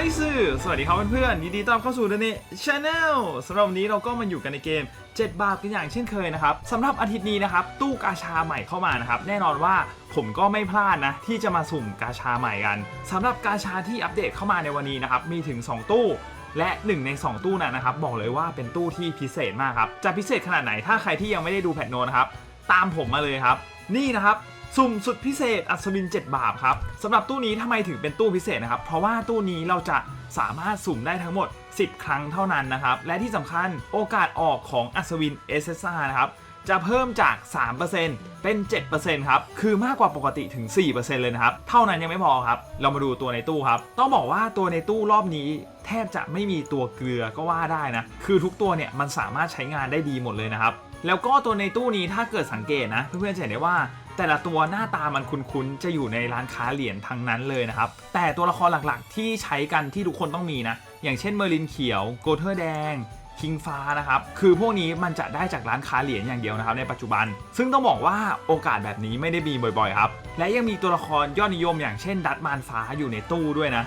อยสื่อ สวัสดีครับเพื่อนๆยินดีต้อนรับเข้าสู่ The n e Channel สำหรับวันนี้เราก็มาอยู่กันในเกม 7 บาทกันอย่างเช่นเคยนะครับสำหรับอาทิตย์นี้นะครับ ตู้กาชาใหม่เข้ามานะครับ แน่นอนว่าผมก็ไม่พลาดนะ ที่จะมาสุ่มกาชาใหม่กันสำหรับกาชาที่อัปเดตเข้ามาในวันนี้นะครับ มีถึง 2 ตู้และ 1 ใน 2 ตู้นั้นนะครับ บอกเลยว่าเป็นตู้ที่พิเศษมากครับจะพิเศษขนาดไหนถ้าใครที่ยังไม่ได้ดูแพทโนนะครับตามผมมาเลยครับ นี่นะครับ สุ่มสุดพิเศษอัศวิน 7 บาทครับสำหรับตู้นี้ทำไมถึงเป็นตู้พิเศษนะครับ เพราะว่าตู้นี้เราจะสามารถสุ่มได้ทั้งหมด 10 ครั้งเท่านั้นนะครับ และที่สำคัญโอกาสออกของอัศวิน SSR นะครับจะเพิ่มจาก 3%เป็น 7%ครับ คือมากกว่าปกติถึง 4%เลยนะครับ เท่านั้นยังไม่พอครับ เรามาดูตัวในตู้ครับ ต้องบอกว่าตัวในตู้รอบนี้ แทบจะไม่มีตัวเกลือก็ว่าได้นะ คือทุกตัวเนี่ยมันสามารถใช้งานได้ดีหมดเลยนะครับ แล้วก็ตัวในตู้นี้ถ้าเกิดสังเกตนะ เพื่อนๆจะเห็นได้ว่า แต่ละตัวหน้าตามันคุ้นๆ จะอยู่ในร้านค้าเหรียญทั้งนั้นเลยนะครับ แต่ตัวละครหลักๆ ที่ใช้กันที่ทุกคนต้องมีนะ อย่างเช่นเมอร์ลินเขียว โกเทอร์แดงคิงฟ้านะครับ คือพวกนี้มันจะได้จากร้านค้าเหรียญอย่างเดียวนะครับในปัจจุบัน ซึ่งต้องบอกว่าโอกาสแบบนี้ไม่ได้มีบ่อยๆ ครับ และยังมีตัวละครยอดนิยมอย่างเช่น ดัตมานฟ้าอยู่ในตู้ด้วยนะ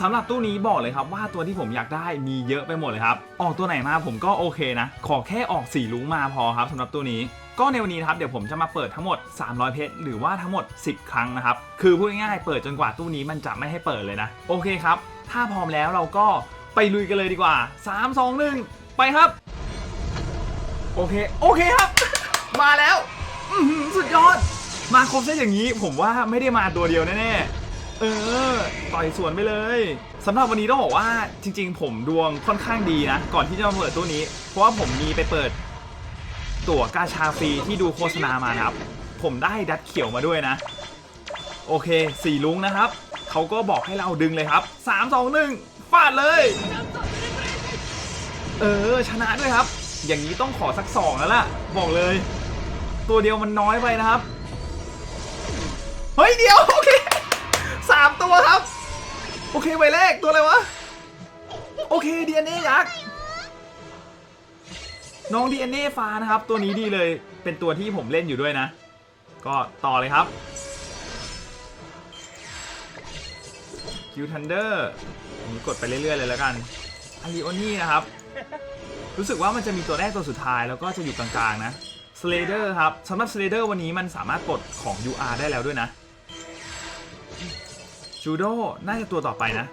สำหรับตู้นี้บอกเลยครับว่าตัวที่ผมอยากได้มีเยอะไปหมดเลยครับ ออกตัวไหนมาผมก็โอเคนะ ขอแค่ออกสีลุงมาพอครับสำหรับตู้นี้ ก็ในวันนี้นะครับเดี๋ยวผมจะมาเปิดทั้งหมด 300 เพชรหรือว่าทั้งหมด 10 ครั้งนะครับ คือพูดง่ายๆเปิดจนกว่าตู้นี้มันจะไม่ให้เปิดเลยนะ โอเคครับ ถ้าพร้อมแล้วเราก็ไปลุยกันเลยดีกว่า 3 2 1 ไปครับ โอเค โอเคครับ มาแล้วสุดยอด มาครบเซตอย่างนี้ผมว่าไม่ได้มาตัวเดียวแน่ๆเออ ต่อยสวนไปเลยสำหรับวันนี้ต้องบอกว่าจริง ๆ ผมดวงค่อนข้างดีนะ ก่อนที่จะมาเปิดตู้นี้ เพราะว่าผมมีไปเปิด ตั๋วกาชาฟรีที่ดูโฆษณามานะครับ ผมได้ดัดเขียวมาด้วยนะ โอเคสี่ลุงนะครับ เขาก็บอกให้เราดึงเลยครับ 3 2 1ฟาดเลย เออ ชนะด้วยครับ อย่างนี้ต้องขอสักสองแล้วล่ะ บอกเลย ตัวเดียวมันน้อยไปนะครับ เฮ้ย เดียว โอเคสามตัวครับ โอเคใบแรกตัวอะไรวะ โอเคดีเอ็นเอยักษ์ น้อง DNA ฟ้านะครับ ตัวนี้ดีเลยเป็นตัวที่ผมเล่นอยู่ด้วยนะ ก็ต่อเลยครับคิวทันเดอร์นี้กดไปเรื่อย ๆ เลยแล้วกันอาริโอนี่นะครับ รู้สึกว่ามันจะมีตัวแรกตัวสุดท้ายแล้วก็จะอยู่กลางๆนะสเลเดอร์ครับสำหรับสเลเดอร์วันนี้มันสามารถปลดของ UR ได้แล้วด้วยนะจูโดน่าจะตัวต่อไปนะ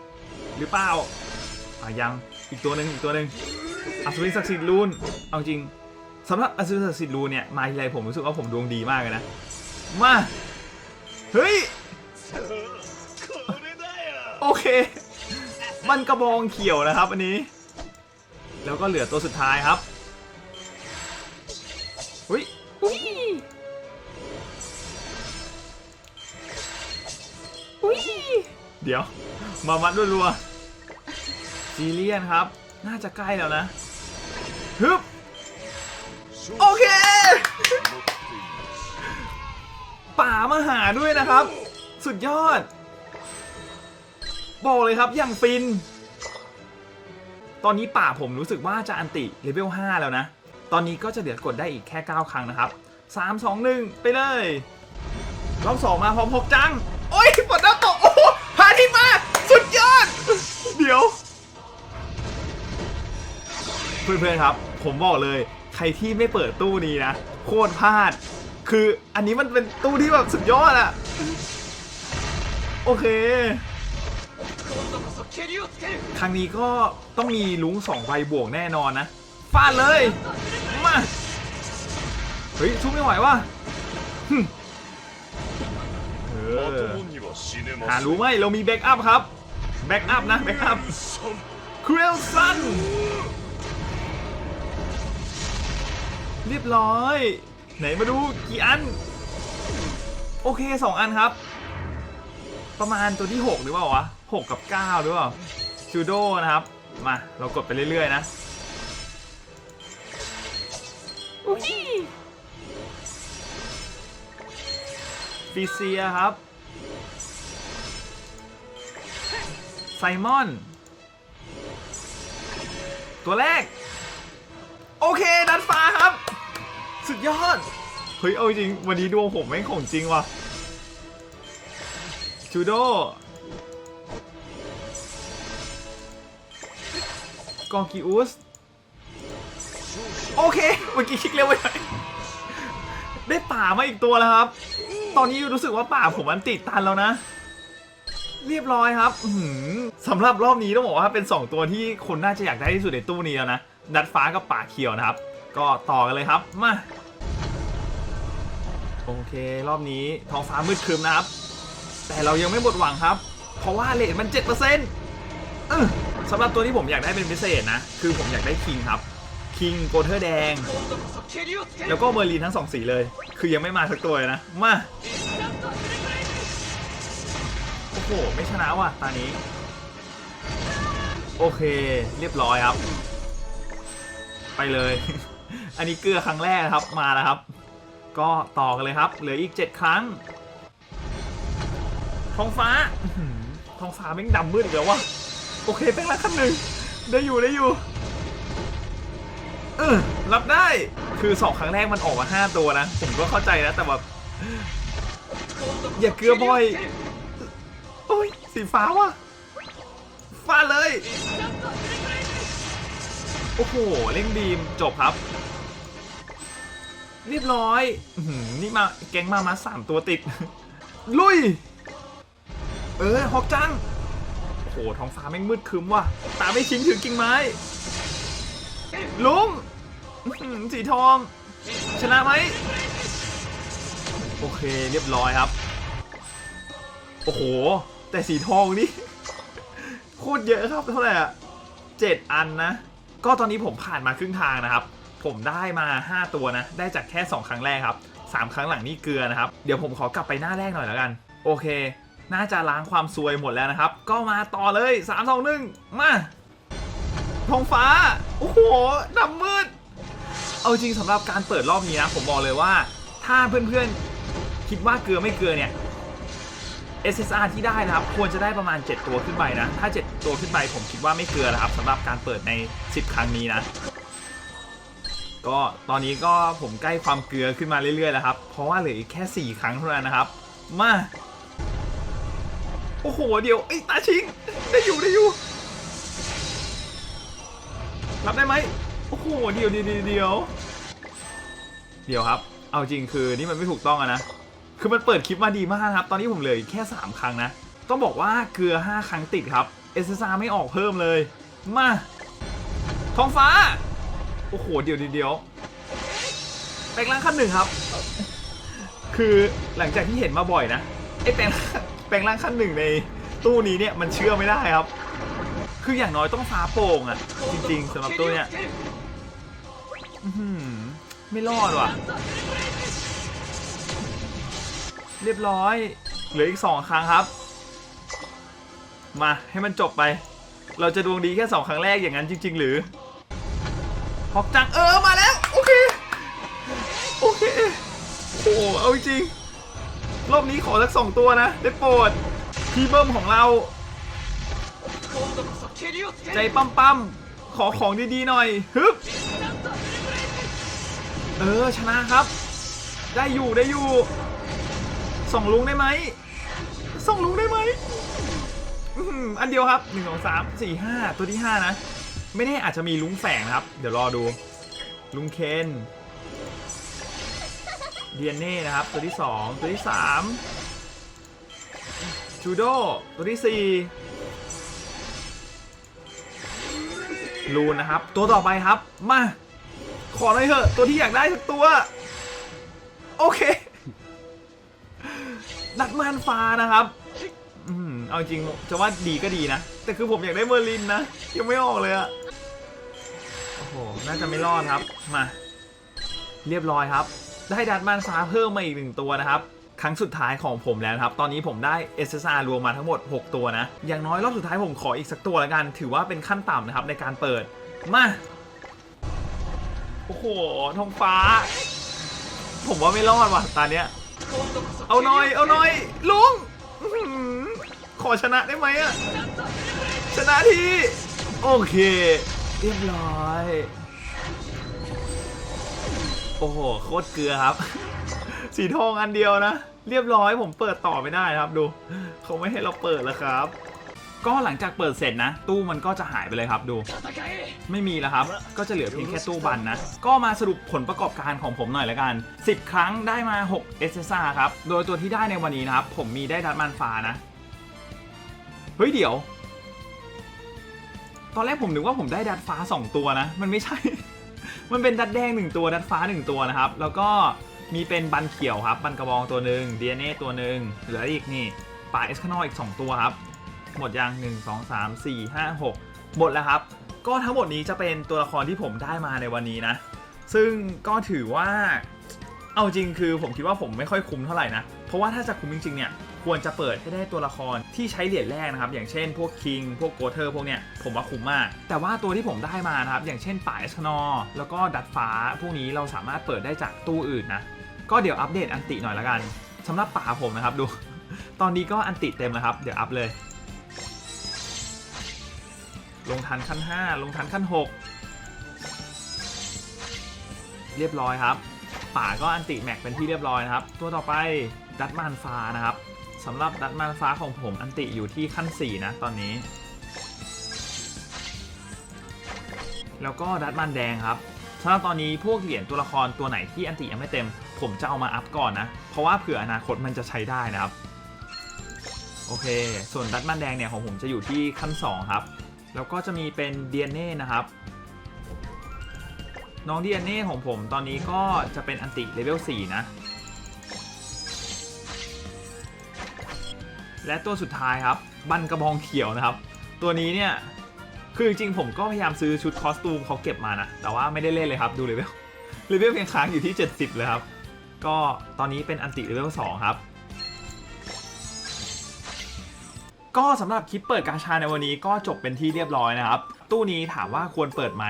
หรือเปล่าอะยังอีกตัวหนึ่งอีกตัวหนึ่ง อัศวินศักดิ์สิทธิ์ลูนเอาจริงสำหรับอัศวินศักดิ์สิทธิ์ลูนเนี่ยมาทีไรผมรู้สึกว่าผมดวงดีมากเลยนะมาเฮ้ยโอเค มันกระบองเขียวนะครับอันนี้ แล้วก็เหลือตัวสุดท้ายครับเฮ้ยอุ๊ยอุ๊ยเดี๋ยว มามัดรัวๆจีเลียนครับ น่าจะใกล้แล้วนะ ฮึบโอเคป่ามาหาด้วยนะครับ สุดยอด บอกเลยครับอย่างฟิน ตอนนี้ป่าผมรู้สึกว่าจะอันติเลเวล5แล้วนะ ตอนนี้ก็จะเหลือกดได้อีกแค่ 9 ครั้งนะครับ 3 2 1 ไปเลยรอบสองมาพร้อมพกจัง โอ้ยปวดหน้าตกโอ้โหพาที่มา สุดยอด เดี๋ยว เพื่อนๆครับ ผมบอกเลย ใครที่ไม่เปิดตู้นี้นะ โคตรพลาด คืออันนี้มันเป็นตู้ที่แบบสุดยอดอะโอเค ครั้งนี้ก็ต้องมีลุงสองใบบวกแน่นอนนะฟาดเลย มา เฮ้ยสู้ไม่ไหวว่ะหึเออหารู้ไหมเรามีแบ็กอัพครับ แบ็กอัพนะ แบ็กอัพครีลซัน เรียบร้อย ไหนมาดูกี่อัน โอเคสองอันครับ ประมาณตัวที่ 6 หรือเปล่าวะ6กับ 9 หรือเปล่าจูโดนะครับ มา เรากดไปเรื่อย ๆ นะฟิเซียครับ ไซมอน ตัวแรก โอเค ดันฟ้าครับ สุดยอด เฮ้ย เอาจริง วันนี้ดวงผมแม่งของจริงว่ะจูโดกองกิอุส โอเค เมื่อกี้คลิกเร็วไปหน่อยได้ป่ามาอีกตัวแล้วครับ ตอนนี้รู้สึกว่าป่าผมมันติดตันแล้วนะ เรียบร้อยครับสำหรับรอบนี้ต้องบอกว่าเป็น 2 ตัวที่คนน่าจะอยากได้ที่สุดในตู้นี้แล้วนะ ดัดฟ้ากับป่าเขียวนะครับ ก็ต่อกันเลยครับ มา โอเค รอบนี้ท้องฟ้ามืดครึมนะครับ แต่เรายังไม่หมดหวังครับ เพราะว่าเลทมัน7%เปออสำหรับตัวที่ผมอยากได้เป็นพิเศษนะ คือผมอยากได้คิงครับคิงโกเทอร์แดง แล้วก็เมอร์ลีนทั้งสองสีเลย คือยังไม่มาสักตัวนะ มา โอ้โห ไม่ชนะว่ะตานี้ โอเค เรียบร้อยครับ ไปเลย อันนี้เกลือครั้งแรกครับมาแล้วครับ ก็ต่อกันเลยครับ เหลืออีก 7 ครั้งท้องฟ้าท้องฟ้าแม่งดำมืดอีกแล้ววะโอเคแป้งละขั้นหนึ่งได้อยู่ได้อยู่เออรับได้คือสองครั้งแรกมันออกมาห้าตัวนะ ผมก็เข้าใจนะแต่แบบอย่าเกลือบ่อยโอ้ยสีฟ้าว่ะฟาดเลย โอ้โหเร่งบีมจบครับ เรียบร้อยอื้อหือนี่มาแก๊งมามาสามตัวติด ลุย เออฮอกจัง โอ้โหท้องฟ้าแม่งมืดครึ้มว่ะ ตาไม่ชิงถึงกิ่งไม้ ลุงอื้อหือสีทอง ชนะไหม โอเคเรียบร้อยครับ โอ้โห แต่สีทองนี่ โคตรเยอะครับเท่าไหร่อะเจ็ดอันนะ ก็ตอนนี้ผมผ่านมาครึ่งทางนะครับ ผมได้มา 5 ตัวนะ ได้จากแค่ 2 ครั้งแรกครับ 3 ครั้งหลังนี่เกลือนะครับ เดี๋ยวผมขอกลับไปหน้าแรกหน่อยแล้วกัน โอเค น่าจะล้างความซวยหมดแล้วนะครับ ก็มาต่อเลย 3 2 1 มาท้องฟ้า โอ้โหดำมืด เอาจริงสำหรับการเปิดรอบนี้นะ ผมบอกเลยว่า ถ้าเพื่อนๆ คิดว่าเกลือไม่เกลือเนี่ย SSR ที่ได้นะครับ ควรจะได้ประมาณ 7 ตัวขึ้นไปนะ ถ้า 7 ตัวขึ้นไปผมคิดว่าไม่เกลือนะครับสำหรับการเปิดใน 10 ครั้งนี้นะ ก็ตอนนี้ก็ผมใกล้ความเกลือขึ้นมาเรื่อยๆแล้วครับ เพราะว่าเหลืออีกแค่ 4 ครั้งเท่านั้นนะครับ มา โอ้โห เดี๋ยวไอ้ตาชิง ได้อยู่ได้อยู่ รับได้ไหมโอ้โห เดี๋ยวเดี๋ยวเดี๋ยวเดี๋ยวครับ เอาจริงคือนี่มันไม่ถูกต้องอะนะ คือมันเปิดคลิปมาดีมากครับ ตอนนี้ผมเหลืออีกแค่ 3 ครั้งนะ ต้องบอกว่าเกลือ 5 ครั้งติดครับ SSR ไม่ออกเพิ่มเลย มาท้องฟ้า อ้โห เดี๋ยวเดี๋ยวแปลงร่างขั้นหนึ่งครับ คือหลังจากที่เห็นมาบ่อยนะไอ้แปลงแปลงร่างขั้นหนึ่งในตู้นี้เนี่ยมันเชื่อไม่ได้ครับ คืออย่างน้อยต้องฟ้าโป่งอะจริงๆสำหรับตัวเนี่ยอื้อหือไม่รอดว่ะ เรียบร้อย เหลืออีกสองครั้งครับ มาให้มันจบไป เราจะดวงดีแค่สองครั้งแรกอย่างนั้นจริง ๆ หรือ ฮอกจังเออมาแล้ว โอเค โอเค โอ้โหเอาจริง รอบนี้ขอสักสองตัวนะ ได้โปรดพีเบิ้มของเรา ใจปั้มปั้มๆขอของดีๆหน่อยฮึบเออชนะครับ ได้อยู่ได้อยู่ส่งลุงได้ไหมส่งลุงได้ไหมอันเดียวครับหนึ่งสองสามสี่ห้าตัวที่ห้านะ ไม่แน่อาจจะมีลุงแฝงนะครับ เดี๋ยวรอดู ลุงเคนเดียนเน่นะครับ ตัวที่สองตัวที่สามจูโดตัวที่สี่ลูนนะครับ ตัวต่อไปครับ มา ขอหน่อยเถอะตัวที่อยากได้สักตัว โอเคนักมานฟ้านะครับอืมเอาจริงจะว่าดีก็ดีนะ แต่คือผมอยากได้เมอร์ลินนะ ยังไม่ออกเลยอะ โอ้โห น่าจะไม่รอดครับ มา เรียบร้อยครับ ได้ดัดมานฟ้าเพิ่มมาอีกหนึ่งตัวนะครับ ครั้งสุดท้ายของผมแล้วครับ ตอนนี้ผมได้ SSR รวมมาทั้งหมด 6 ตัวนะ อย่างน้อยรอบสุดท้ายผมขออีกสักตัวล้วกัน ถือว่าเป็นขั้นต่ำนะครับในการเปิด มา โอ้โห ทองฟ้า ผมว่าไม่รอดว่ะตอนเนี้ย เอาหน่อย เอาหน่อย ลุง ขอชนะได้ไหมอะชนะที โอเค เรียบร้อย โอ้โห โคตรเกลือครับ สีทองอันเดียวนะ เรียบร้อยผมเปิดต่อไม่ได้ครับดู เขาไม่ให้เราเปิดแล้วครับ ก็หลังจากเปิดเสร็จนะ ตู้มันก็จะหายไปเลยครับดู ไม่มีแล้วครับ ก็จะเหลือเพียงแค่ตู้บันนะ ก็มาสรุปผลประกอบการของผมหน่อยละกัน 10 ครั้งได้มา 6 SSR ครับ โดยตัวที่ได้ในวันนี้นะครับ ผมมีได้ดัดมันฟ้านะ เฮ้ยเดี๋ยว ตอนแรกผมนึกว่าผมได้ดัดฟ้า 2 ตัวนะ มันไม่ใช่ มันเป็นดัดแดง 1 ตัวดัดฟ้า 1 ตัวนะครับ แล้วก็มีเป็นบันเขียวครับ บันกระบองตัวหนึ่ง DNA ตัวหนึ่งเหลืออีกนี่ป่าเอสคานออีก 2 ตัวครับ หมดยัง 1 2 3 4 5 6 หมดแล้วครับ ก็ทั้งหมดนี้จะเป็นตัวละครที่ผมได้มาในวันนี้นะ ซึ่งก็ถือว่า เอาจริงคือผมคิดว่าผมไม่ค่อยคุ้มเท่าไหร่นะ เพราะว่าถ้าจะคุ้มจริงๆเนี่ยควรจะเปิดให้ได้ตัวละคร ที่ใช้เหรียญแรกนะครับ อย่างเช่นพวกคิงพวกโกเทอร์พวกเนี้ยผมว่าคุ้มมาก แต่ว่าตัวที่ผมได้มานะครับ อย่างเช่นป่าเอสนอแล้วก็ดัดฟ้าพวกนี้เราสามารถเปิดได้จากตู้อื่นนะ ก็เดี๋ยวอัปเดตอันติหน่อยละกันสำหรับป่าผมนะครับดู ตอนนี้ก็อันติเต็มแล้วครับ เดี๋ยวอัพเลย ลงทันขั้น 5 ลงทันขั้น 6 เรียบร้อยครับ ป่าก็อันติแม็กเป็นที่เรียบร้อยนะครับ ตัวต่อไปดัตมานฟ้านะครับ สำหรับดัตมานฟ้าของผมอันติอยู่ที่ขั้น 4 นะตอนนี้ แล้วก็ดัตมันแดงครับสำหรับตอนนี้พวกเหรียญตัวละครตัวไหนที่อันติยังไม่เต็ม ผมจะเอามาอัพก่อนนะ เพราะว่าเผื่ออนาคตมันจะใช้ได้นะครับ โอเค ส่วนดัตมันแดงเนี่ยของผมจะอยู่ที่ขั้น 2 ครับ แล้วก็จะมีเป็น DNA นะครับ น้อง DNA ของผมตอนนี้ก็จะเป็นอันติเลเวล4นะ และตัวสุดท้ายครับ บันกระบองเขียวนะครับ ตัวนี้เนี่ย คือจริงๆผมก็พยายามซื้อชุดคอสตูมเขาเก็บมานะ แต่ว่าไม่ได้เล่นเลยครับ ดูเลเวลเลเวลเพียงค้างอยู่ที่ 70 เลยครับ ก็ตอนนี้เป็นอันติเลเวล2ครับก็สำหรับคลิปเปิดกาชาในวันนี้ก็จบเป็นที่เรียบร้อยนะครับ ตู้นี้ถามว่าควรเปิดไหม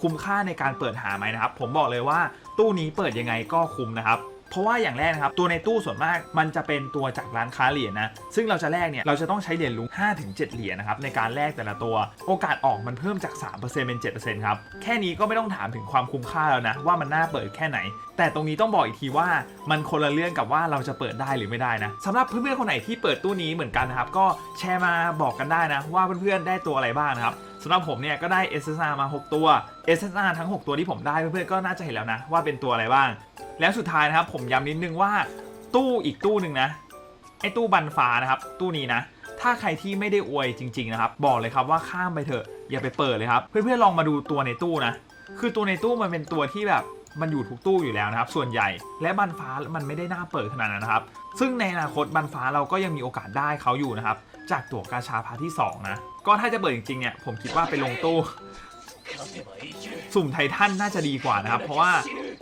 คุ้มค่าในการเปิดหาไหมนะครับ ผมบอกเลยว่าตู้นี้เปิดยังไงก็คุ้มนะครับ เพราะว่าอย่างแรกนะครับตัวในตู้ส่วนมากมันจะเป็นตัวจากร้านค้าเหรียญนะซึ่งเราจะแลกเนี่ยเราจะต้องใช้เหรียญลุง5-7 เหรียญนะครับในการแลกแต่ละตัว โอกาสออกมันเพิ่มจาก 3%เป็น 7%ครับแค่นี้ก็ไม่ต้องถามถึงความคุ้มค่าแล้วนะว่ามันน่าเปิดแค่ไหน แต่ตรงนี้ต้องบอกอีกทีว่ามันคนละเรื่องกับว่าเราจะเปิดได้หรือไม่ได้นะสำหรับเพื่อนๆคนไหนที่เปิดตู้นี้เหมือนกันนะครับก็แชร์มาบอกกันได้นะว่าเพื่อนๆได้ตัวอะไรบ้างนะครับ สำหรับผมเนี่ยก็ได้ SSR มา 6 ตัว SSR ทั้ง 6 ตัวที่ผมได้เพื่อนๆก็น่าจะเห็นแล้วนะ ว่าเป็นตัวอะไรบ้าง แล้วสุดท้ายนะครับผมย้ำนิดนึงว่าตู้อีกตู้หนึ่งนะไอ้ตู้บันฟ้านะครับ ตู้นี้นะ ถ้าใครที่ไม่ได้อวยจริง ๆ นะครับ บอกเลยครับว่าข้ามไปเถอะอย่าไปเปิดเลยครับ เพื่อนๆลองมาดูตัวในตู้นะ คือตัวในตู้มันเป็นตัวที่แบบมันอยู่ทุกตู้อยู่แล้วนะครับ ส่วนใหญ่และบันฟ้ามันไม่ได้น่าเปิดขนาดนั้นนะครับ ซึ่งในอนาคตบันฟ้าเราก็ยังมีโอกาสได้เขาอยู่นะครับ จากตั๋วกาชาพาร์ทที่ 2 นะ ก็ถ้าจะเปิดจริงๆเนี่ยผมคิดว่าไปลงตู้ สุ่มไททันน่าจะดีกว่านะครับ เพราะว่า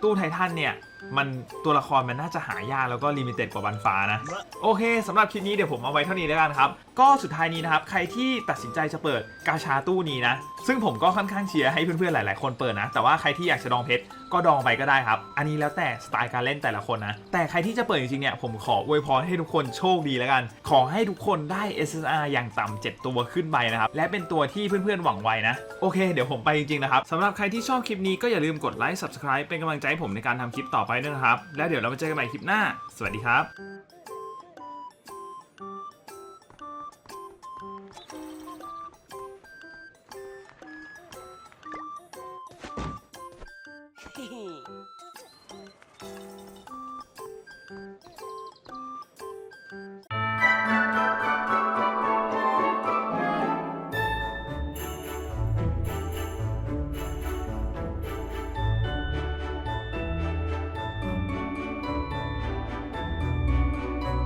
ตู้ไททันเนี่ย มันตัวละครมันน่าจะหายากแล้วก็ลิมิเต็ดกว่าบันฟ้านะ โอเคสำหรับคลิปนี้เดี๋ยวผมเอาไว้เท่านี้แล้วกันครับ ก็สุดท้ายนี้นะครับ ใครที่ตัดสินใจจะเปิดกาชาตู้นี้นะ ซึ่งผมก็ค่อนข้างเชียร์ให้เพื่อนๆหลายๆคนเปิดนะ แต่ว่าใครที่อยากจะดองเพชรก็ดองไปก็ได้ครับ อันนี้แล้วแต่สไตล์การเล่นแต่ละคนนะ แต่ใครที่จะเปิดจริงๆเนี่ยผมขออวยพรให้ทุกคนโชคดีแล้วกัน ขอให้ทุกคนได้ SSR อย่างต่ำ7ตัวขึ้นไปนะครับ และเป็นตัวที่เพื่อนๆหวังไว้นะ โอเค เดี๋ยวผมไปจริงๆนะครับสำหรับใครที่ชอบคลิปนี้ก็อย่าลืมกดไลค์ subscribe เป็นกำลังใจให้ผมในการทำคลิปต่อไปไปนะครับ แล้วเดี๋ยวเรามาเจอกันใหม่คลิปหน้า สวัสดีครับ